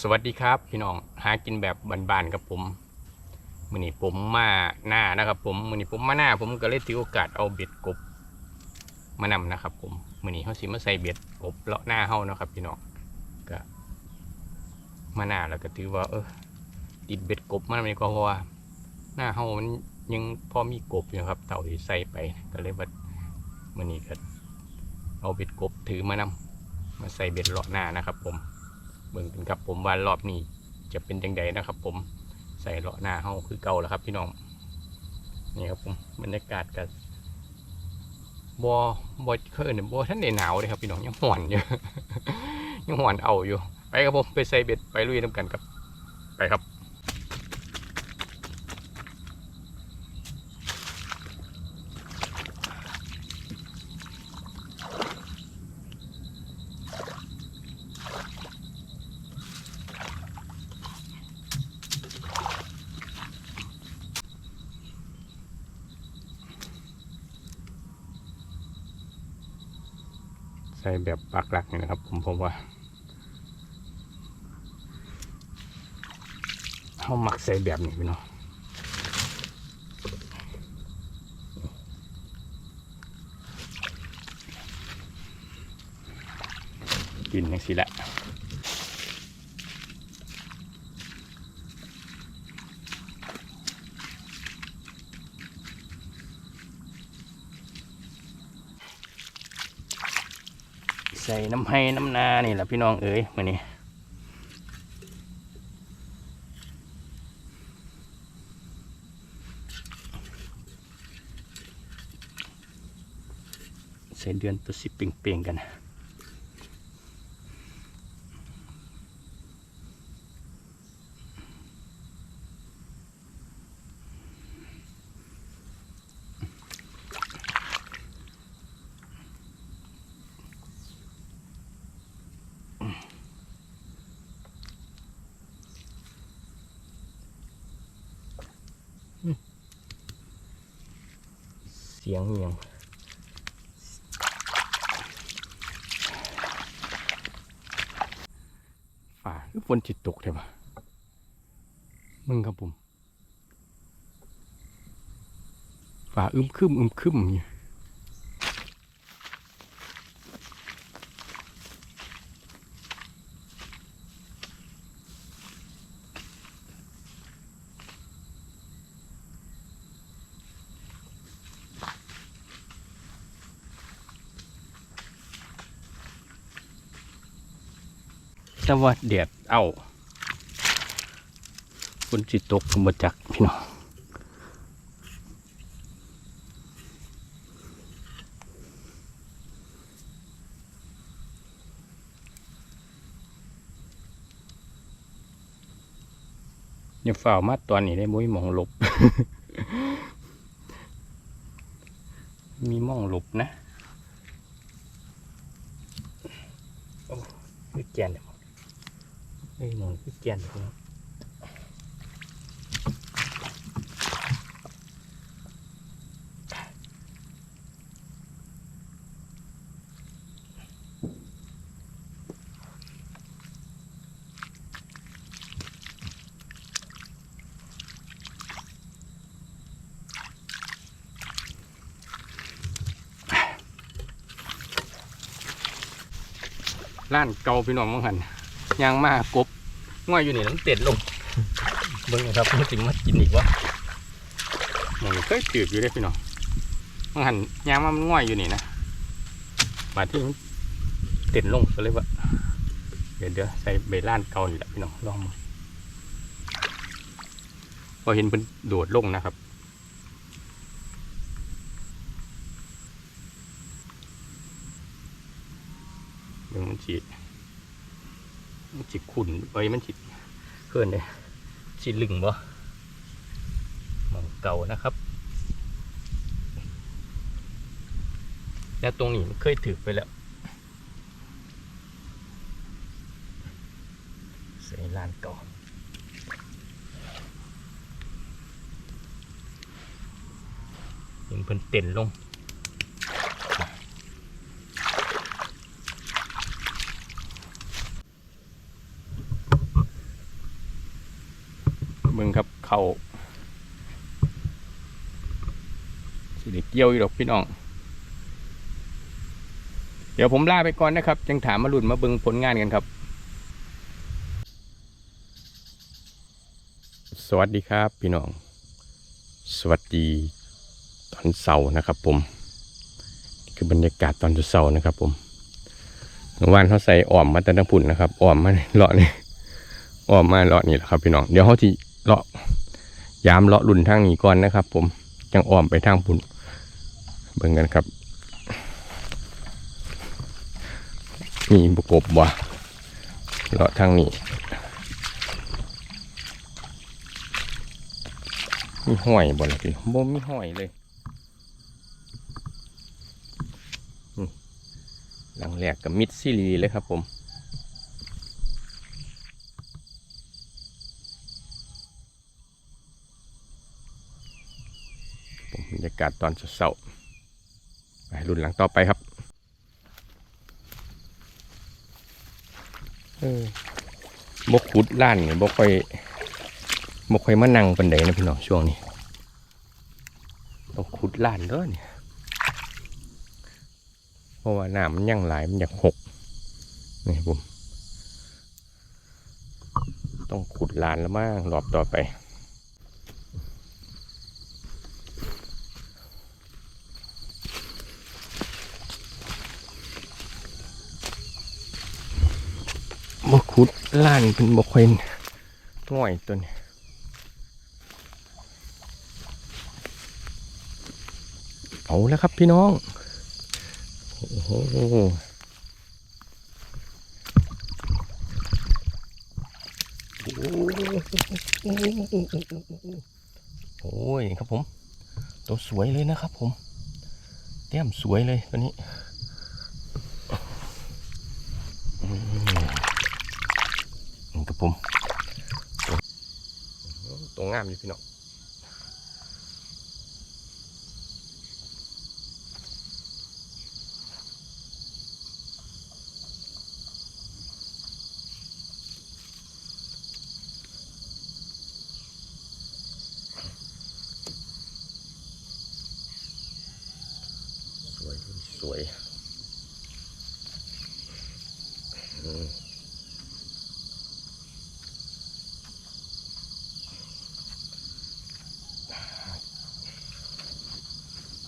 สวัสดีครับพี่น้องหากินแบบบานๆกับผมมือนี้ผมมาหน้านะครับ ผมมือนี้ผมมาหน้า ผมก็เลยถือโอกาสเอาเบ็ดกบ มานำนะครับ ผมมือนี้เขาสิมาใส่เบ็ดกบเลาะหน้าเฮานะครับ พี่น้องก็มาหน้าแล้วก็ถือว่า เออติดเบ็ดกบมานำดีกว่าเพราะว่าหน้าเฮามันยังพอมีกบอยู่ครับ เต่าที่ใส่ไปก็เลยว่ามือนี้ก็เอาเบ็ดกบถือมานำมาใส่เบ็ดเลาะหน้านะครับ ผม เบิ่งกันครับผมว่ารอบนี้จะเป็นยังใดนะครับผมใส่เลาะหน้าเฮาคือเก่าแล้วครับพี่น้องนี่ครับผมบรรยากาศกับบัวบัวเคยเนี่ยบัวท่านในหนาวเลยครับพี่น้องยังห่อนอยู่ยังห่อนเอาอยู่ ไปครับผมไปใส่เบ็ดไปลุยน้ำกันครับ ไปครับ ใส่แบบปักหลักนี่นะครับ ผมผมว่าเขาหมักใส่แบบนี้พี่น้องกินอย่างสิแหละ ใส่น้ำให้น้ำนานี่แหละพี่น้องเอ๋ยมื่อนี้ใส่เดือนตัวสิเปล่งๆกันเสียงเงียงฝ่าคือฝนจิตตกใช่ปะมึงครับผมฝ่าอึมครึมอึมครึมอยู่ แต่ว่าแดดเอาฝนจิตตกก็มาจักพี่น้องอย่าฝ่ามาตอนนี้ได้มุ้ยมองหลบ มีมองหลบนะ โอ้ยแกน เดี๋ยวเฮ้ยหมองคือแกนเดี๋ยวนะร้านเก่าพี่น้องมังหัน ยางมากบง่อยอยู่นี่น้ำเต็ดลงเบิ่งนะครับมันสิมากินอีกวะหมองเคยจืดอยู่ได้พี่น้องมังหันยางมามันง่อยอยู่นี่นะบาที่มันเต็ดลงก็เลยว่าเดี๋ยวเดี๋ยวใส่ใบล้านเก่านี่แหละพี่น้องลองมาพอเห็นเพิ่นโดดลงนะครับเบิ่งมันฉีด มันฉีขุ่นไปมันฉีเคลื่อนเลยฉีลึงบ่มองเก่านะครับ แล้วตรงนี้มันเคยถือไปแล้วใส่ลานเก่าเห็นเพิ่นเต้นลง เบิ่งครับเขาสิได้เกี่ยวอยู่ดอกพี่น้อง เดี๋ยวผมลาไปก่อนนะครับ ยังถามมาหลุนมาเบิงผลงานกันครับ สวัสดีครับพี่น้อง สวัสดีตอนเสาร์นะครับผม คือบรรยากาศตอนเสาร์นะครับผมวานเขาใส่อ่อมมาแต่ทั้งพุ่นนะครับอ่อมมาเลาะนี่อ่อมมาเลาะนี่แหละครับพี่น้อง เดี๋ยวเขาที่ เลาะยามเลาะรุ่นทางนี้ก่อนนะครับ ผมจังอ่อมไปทางพุ่นเบิ่งกันครับมีบกบบ่เลาะทางนี้มีห้อยบ่ล่ะพี่บ่มีห้อยเลยหลังแรกกับมิดซิลีเลยครับผม บรรยากาศตอนเช้าๆไปรุ่นหลังต่อไปครับเออบกขุดล้านนี่บกค่อยบ่ค่อยมานั่งปันไดนะพี่น้องช่วงนี้ต้องขุดล้านเด้อเนี่ยเพราะว่าน้ำมันยังไหลายมันอยากหกนี่ผมต้องขุดลานแล้วมั้งรอบต่อไป บ่ขุดล้านเป็นบ่ค่อยง่อยตัวนี้เอาแล้วครับพี่น้อง โอ้โหโอ้ยครับผม ตัวสวยเลยนะครับผมแต้มสวยเลยตัวนี้อืมนี่ครับ ผมตัวงามอยู่พี่น้อง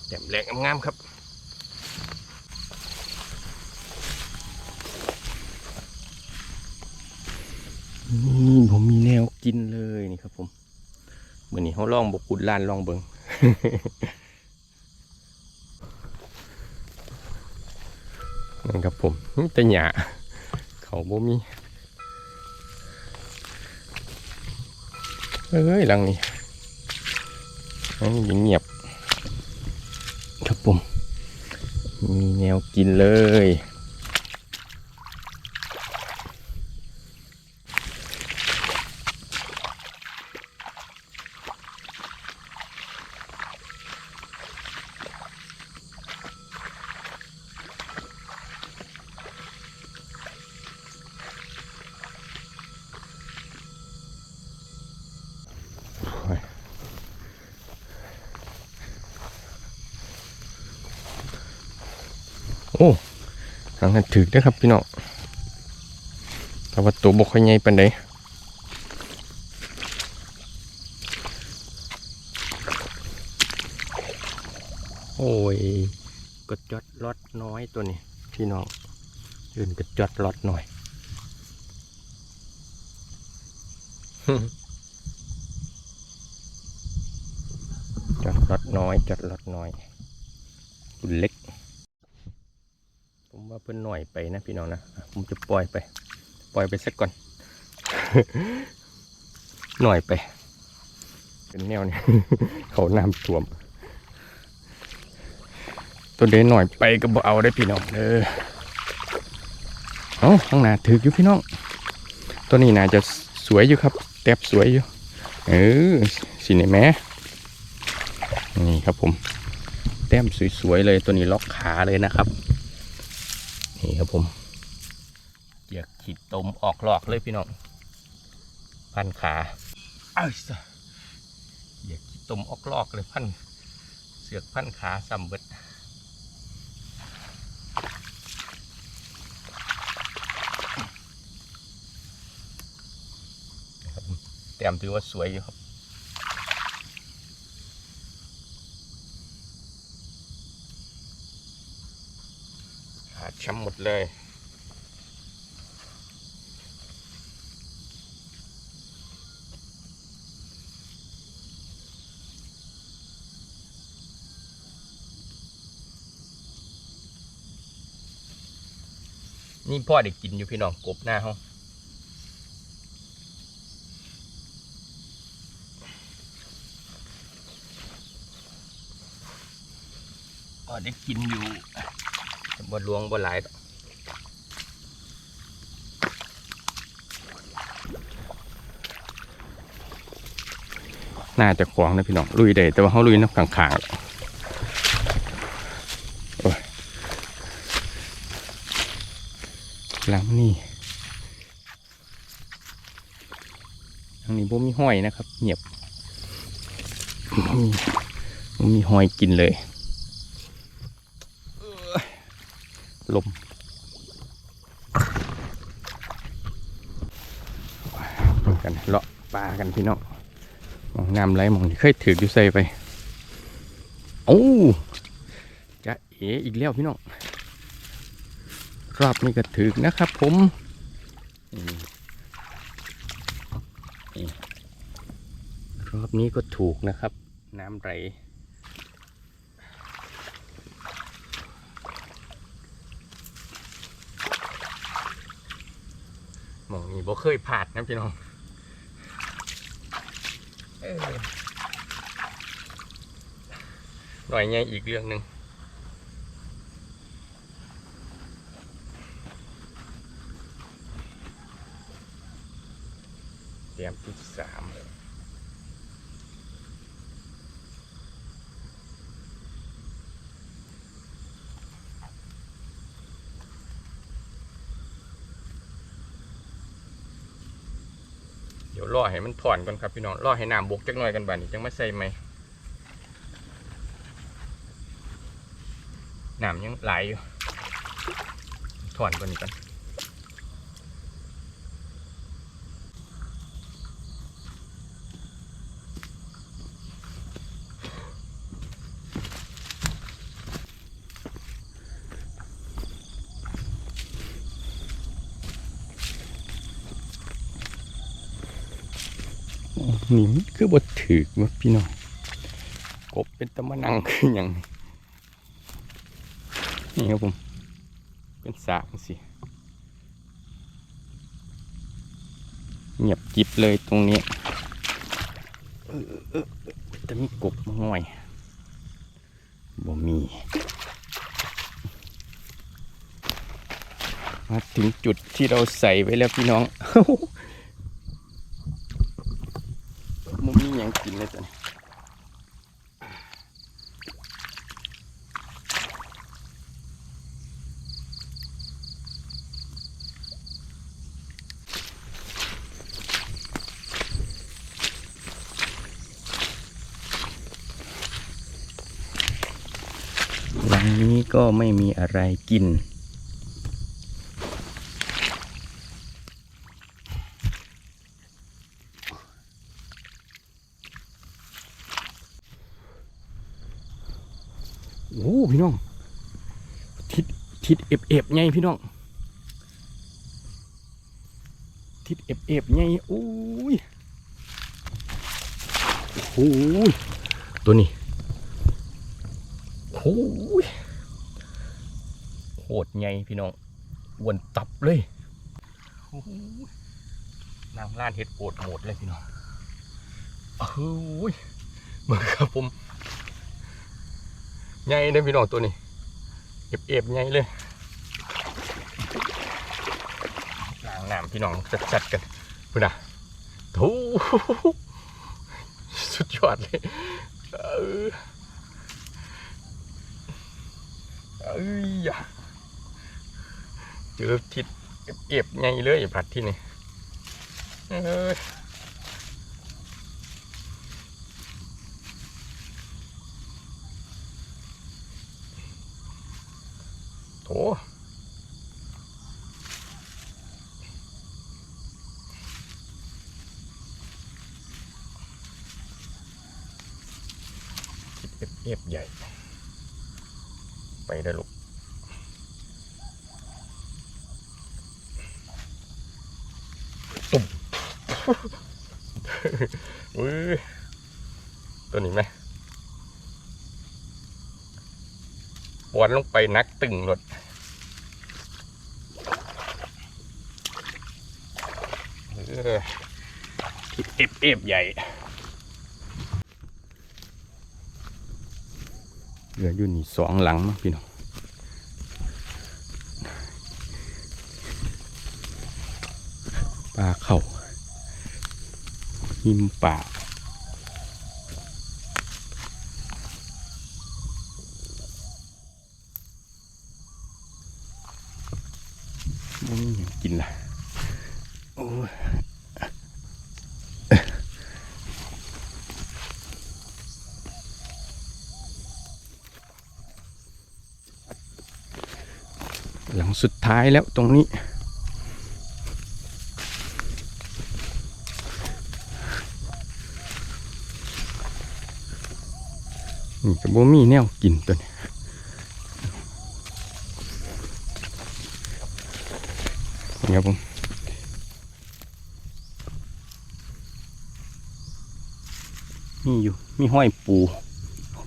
แจ่มแหลกงามๆครับนี่ผมมีแนวกินเลยนี่ครับ ผมเมื่อนี้เขาลองบกุดลานลองเบิงนั่นครับผมมีแต่หยาเขาบ่มีเอ้ยหลังนี้อันนี้เงียบๆครับผม มีแนวกินเลย หันถึกนะครับพี่น้องแต่ว่าตัวบกค่อยใหญ่ปานใดโอ้ยกระจอดลอดน้อยตัวนี้พี่น้องยื่นกระจอดลอดหน่อยจอดลอดน้อยจอดลอดน้อยรุ่นเล็ก ว่าเพิ่นหน่อยไปนะพี่น้องนะผมจะปล่อยไป ปล่อยไปสักก่อน หน่อยไป เป็นแนวเนี่ยเขาน้ำท่วมตัวเดนหน่อยไปก็บ่เอาได้พี่น้องเออเอาข้างหน้าถืออยู่พี่น้อง ตัวนี้น่าจะสวยอยู่ครับ แตบสวยอยู่ เออสิเนี่ยแม่นี่ครับผม แต้มสวยๆเลยตัวนี้ล็อกขาเลยนะครับ นี่ครับผมเหยียกขีดตมออกหลอกเลยพี่น้องพันขาอ้าวซะอย่าขี้ตมออกลอกเลยพันเสือกพันขาซ้ำเบิดนะครับแต้มถือว่าสวยอยู่ครับ ขาด ช้ำหมดเลย นี่พ่อได้กินอยู่พี่น้องกบหน้าห้องพ่อได้กินอยู่ บ่ลวงบ่หลายน่าจะขวางนะพี่น้องลุยได้แต่ว่าเขาลุยน้ำขังๆแล้วหลังนี่ทางนี้บ่มีห้อยนะครับเงียบมีมีห้อยกินเลยเอ้ย ลม กันเลาะปลากันพี่น้องมองน้ำไหลมองที่เคยถืออยู่ใส่ไปโอ้จะเอ๋อีกแล้วพี่น้องรอบนี้ก็ถึกนะครับผมรอบนี้ก็ถูกนะครับ น้ำไหลหมองนี้ บ่เคยผ่านนะพี่น้องเอ้ยหน่อยไงอีกเรื่องหนึ่งเตรียมที่สามเดี๋ยวรอให้มันถอนก่อนครับพี่น้องรอให้น้ำบกจักหน่อยกันบ้านี้จังมาใส่ไหมน้ำยังไหลอยู่ถอนก่อนนี้กัน นี่มันคือบทถือว่าพี่น้องกบเป็นตะมะนังคืออย่างนี้นี่ครับผม เป็นสากสิเงียบกิบเลยตรงนี้จะมีกบมาง่อยบ่มี มาถึงจุดที่เราใส่ไว้แล้วพี่น้อง มุมนี้ยังกินเลยจ้ะนี่หลังนี้ก็ไม่มีอะไรกิน โอ้พี่น้อง ทิศทิศเอฟเอฟไงพี่น้อง ทิศเอฟเอฟไงโอ้ยโอ้ยตัวนี้โอ้ยโหดไงพี่น้องวนตับเลยโอ้ยนางล้านเห็ดโอดโหมดเลยพี่น้องเอ้ยมาครับผม ใหญ่เลยพี่น้องตัวนี้เอฟเอฟใหญ่เลยล้างน้ำพี่น้องจัดๆกันพุ่นอะทูสุดยอดเลยเออเอ้ยเจอทิศเอฟเอฟใหญ่เลยผัดที่นี่เอ้ย โถคิดเอฟเอฟใหญ่ ไปได้ลูกตุ่มอุ้ยตัวนี้ไหมปวนลงไปนักตึงรถเออที่ เอฟเอฟใหญ่ เหลืออยู่นี่สองหลังมั้งพี่น้องปลาเข่าหิมป่ากม่มีหยังกินละโอ้ย หลังสุดท้ายแล้วตรงนี้ นี่ก็บ่มีแนวกินตัวนี้นี่ครับผมมีอยู่มีห้อยปู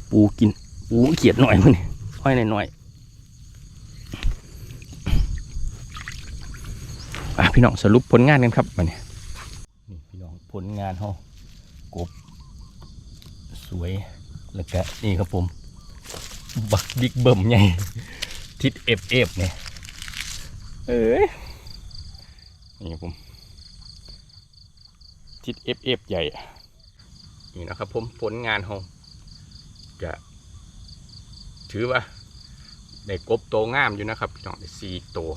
ปูกิน ปูเขียดหน่อยมันนี่ห้อยหน่อยๆอ่ะพี่น้องสรุปผลงานกันครับมาเนี่ยนี่พี่น้องผลงานเฮากบ สวยแล้วก็นี่ครับผม บักบิ๊กเบิ่มใหญ่ทิศเอฟเอฟเนี่ยเอ้ยนี่ครับผมทิศเอฟเอฟใหญ่นี่นะครับผมผลงานของก็ถือว่าได้กบโตวงามอยู่นะครับ พี่น้องได้สี่ตัว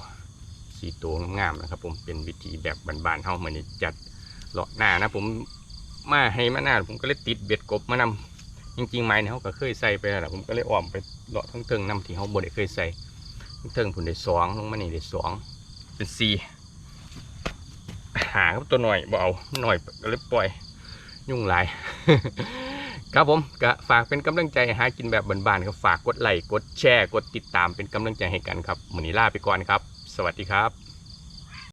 สีตัวงามๆนะครับ ผมเป็นวิธีแบบบานๆเฮาเหมือนจัดเลาะหน้านะ ผมมาให้มาหน้าผมก็เลยติดเบ็ดกบมานำจริงๆไม้เนี่ยเขาก็เคยใส่ไปแล้วล่ะผมก็เลยอ้อมไปเลาะทั้งเทิงน้ำที่เขาบดเคยใส่ทั้งเทิงผุนได้สองลงมานี่ได้สองเป็นสี่หาครับตัวหน่อยบ่เอาหน่อยก็เลยปล่อยยุ่งหลายครับผมก็ฝากเป็นกำลังใจหากินแบบบานๆครับฝากกดไลค์กดแชร์กดติดตามเป็นกำลังใจให้กันครับมือนี้ลาไปก่อนครับ สวัสดีครับ